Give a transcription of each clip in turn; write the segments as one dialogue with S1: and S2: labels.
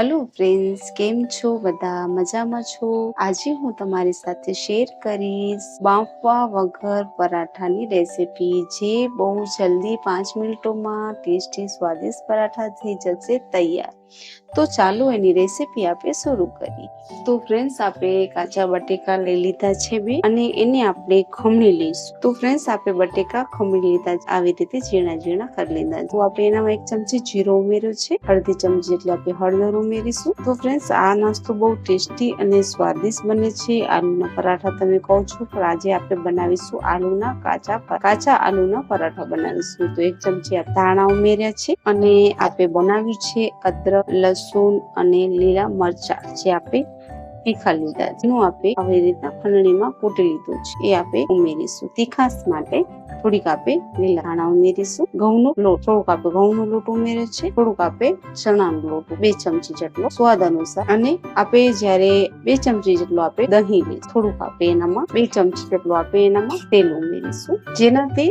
S1: Hello friends કેમ છો? બધા મજામાં છો? આજે હું તમારી સાથે શેર કરીશ બાફવા વગર પરાઠાની રેસીપી જે બહુ જલ્દી પાંચ મિનિટોમાં ટેસ્ટી સ્વાદિષ્ટ પરાઠા થઈ જશે તૈયાર. તો ચાલો એની રેસીપી આપણે શરૂ કરીએ. તો ફ્રેન્ડ્સ આપણે કાચા બટેકા લઈ લીધા છે બે અને એને આપણે ખમણી લઈશું. તો ફ્રેન્ડ્સ આપણે બટેકા ખમણી લીધા. આવી રીતે ઝીણા ઝીણા કરી લીધા તો આપણે એનામાં એક ચમચી જીરો ઉમેર્યો છે. અડધી ચમચી એટલે આપણે હળદર ઉમેરીશું. તો ફ્રેન્ડ્સ આ નાસ્તો બહુ ટેસ્ટી અને સ્વાદિષ્ટ બને છે. આલુના પરાઠા તમે કહો છો, પણ આજે આપણે બનાવીશું આલુના કાચા કાચા આલુના પરાઠા બનાવીશું. તો એક ચમચી ધાણા ઉમેર્યા છે અને આપણે બનાવ્યું છે અદરક લસણ અને લીલા મરચા જે આપણે તીખા લીધા છે. એનું આપણે આવી રીતના ખંડણીમાં કૂટી લીધું છે. એ આપણે ઉમેરીશું. તીખાસ માટે થોડીક આપે લીલા ધાણા ઉમેરીશું. ઘઉંનો લોટ, થોડુંક આપે ઘઉંનો લોટ ઉમેરે છે. થોડુંક આપે ચણાનો લોટ, બે ચમચી જેટલો સ્વાદ અનુસાર. અને આપણે જ્યારે બે ચમચી જેટલો આપે દહીં લઈશું થોડુંક આપે એનામાં બે ચમચી જેટલું આપે એનામાં તેલ ઉમેરીશું. જેનાથી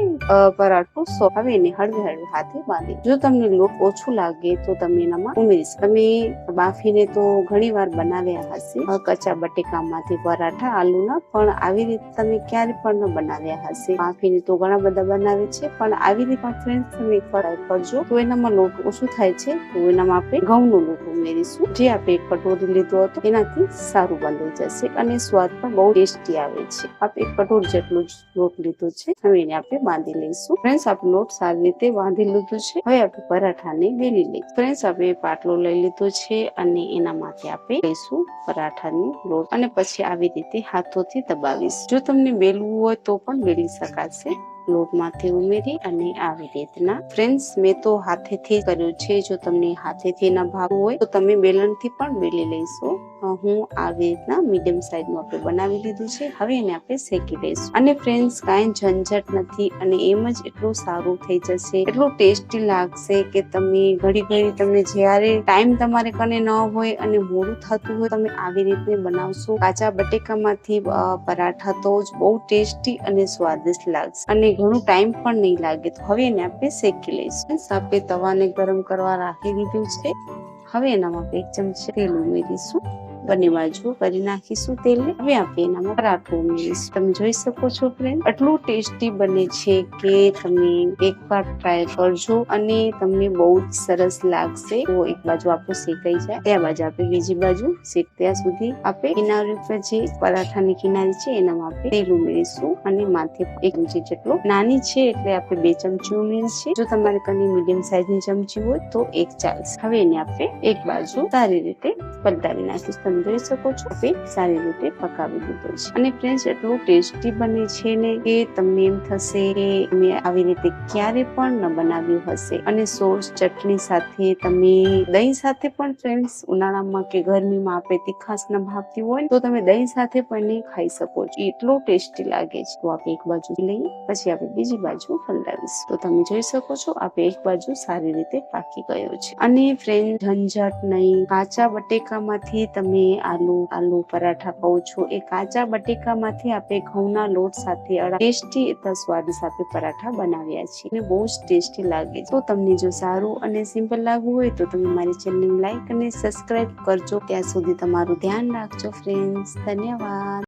S1: પરાઠો સોફ્ટ આવે હળવે હળવે હાથે બાંધે. જો તમને લોટ ઓછું લાગે તો તમે એનામાં ઉમેરી તમે બાફીને તો ઘણી વાર બનાવ્યા હશે. અ, કચ્ચા બટેકામાંથી પરાઠા આલુના પણ આવી રીતે તમે ક્યારે પણ ન બનાવ્યા હશે. માફીને તો ઘણા બધા બનાવે છે પણ આવી રીતે ફ્રેન્ડ્સ તમે try કરજો. તો એનામાં લોટ ઓછું થાય છે તો એનામાં આપણે ઘઉંનો લોટ ઉમેરીશું. જે આપણે એક કટોરી લીધો હતો એનાથી સારું બંધાઈ જશે અને સ્વાદ પણ બહુ ટેસ્ટી આવે છે. આપણે એક કટોરી જેટલો જ લોટ લીધો છે હવે એને આપણે બાંધી લઈશું. ફ્રેન્ડ્સ આપણે લોટ સારી રીતે બાંધી લીધું છે. હવે આપણે પરાઠાને વેલી લઈશું. ફ્રેન્ડ્સ આપણે પાટલો લઈ લીધો છે અને એના માટે આપણે લઈશું પરાઠાની લોટ અને પછી આવી રીતે હાથોથી દબાવીશ. જો તમને બેલવું હોય તો પણ બેલી શકાશે. લોટમાંથી ઉમેરી અને આવી રીતના. ફ્રેન્ડ્સ મેં તો હાથેથી કર્યું છે. જો તમને હાથેથી ના ભાવ હોય તો તમે બેલણથી પણ બેલી લઈશો. હું આવી રીતના મીડિયમ સાઈઝનું આપણે બનાવી લીધું છે. હવે એને આપણે શેકી લઈશું. અને ફ્રેન્ડ્સ કાંઈ ઝંઝટ નથી અને એમ જ એટલું સારું થઈ જશે. એટલું ટેસ્ટી લાગશે કે તમે ઘડી ઘડી તમને જ્યારે ટાઈમ તમારે કને ન હોય અને મોડું થતું હોય તમે આવી રીતે બનાવશો. કાચા બટેકામાંથી પરાઠા તો જ બહુ ટેસ્ટી અને સ્વાદિષ્ટ લાગશે. અને ઘણું ટાઈમ પણ નહીં લાગે. તો હવે એને આપણે શેકી લઈશું. આપણે તવાને ગરમ કરવા રાખી દીધું છે. હવે એનામાં આપણે એક ચમચી તેલ ઉમેરીશું. બંને બાજુ કરી નાખીશું તેલને હવે આપણે એનામાં પરાઠો ઉમેરીશું તમે જોઈ શકો છો ફ્રેન્ડ આટલું ટેસ્ટી બને છે કે તમે એકવાર ટ્રાય કરજો અને તમને બહુ જ સરસ લાગશે. તો એક બાજુ આપણું શેકાઈ જાય ત્યાં બાજુ આપણે બીજી બાજુ શેક ત્યાં સુધી આપણે કિનારી ઉપર જે પરાઠાની કિનારી છે એનામાં આપણે તેલ ઉમેરીશું અને માથે એક ચમચી જેટલો નાની છે એટલે આપણે બે ચમચી ઉમેરીશું. જો તમારે કની મીડિયમ સાઈઝની ચમચી હોય તો એક ચાલશે હવે એને આપણે એક બાજુ સારી રીતે પલટાવી નાખીશું. જોઈ શકો છો. આપણે સારી રીતે પકાવી દીધો છે. અને ફ્રેન્ડ્સ એટલું ટેસ્ટી બને છે ને કે તમને એમ થશે કે મેં આવી રીતે ક્યારે પણ ન બનાવ્યું હશે. અને સોસ, ચટણી સાથે તમે દહીં સાથે પણ ફ્રેન્ડ્સ ઉનાળામાં કે ગરમીમાં આપણે તીખાસ ન ભાવતી હોય તો તમે દહીં સાથે પણ એને ખાઈ શકો છો. એટલું ટેસ્ટી લાગે છે. તો આપણે એક બાજુ લઈએ, પછી આપણે બીજી બાજુ હલાવીશું. તો તમે જોઈ શકો છો, આપણે એક બાજુ સારી રીતે પાકી ગયો છે. અને ફ્રેન્ડ ઝંઝટ નહીં, કાચા બટેકામાંથી તમે આલુ આલુ પરાઠા કહું છું. એ કાચા બટેકામાંથી આપણે ઘઉંના લોટ સાથે ટેસ્ટી એટલા સ્વાદ સાથે પરાઠા બનાવ્યા છે અને બહુ જ ટેસ્ટી લાગે છે. તો તમને જો સારું અને સિમ્પલ લાગવું હોય તો તમે મારી ચેનલ લાઈક અને સબસ્ક્રાઇબ કરજો. ત્યાં સુધી તમારું ધ્યાન રાખજો, ફ્રેન્ડ્સ. ધન્યવાદ.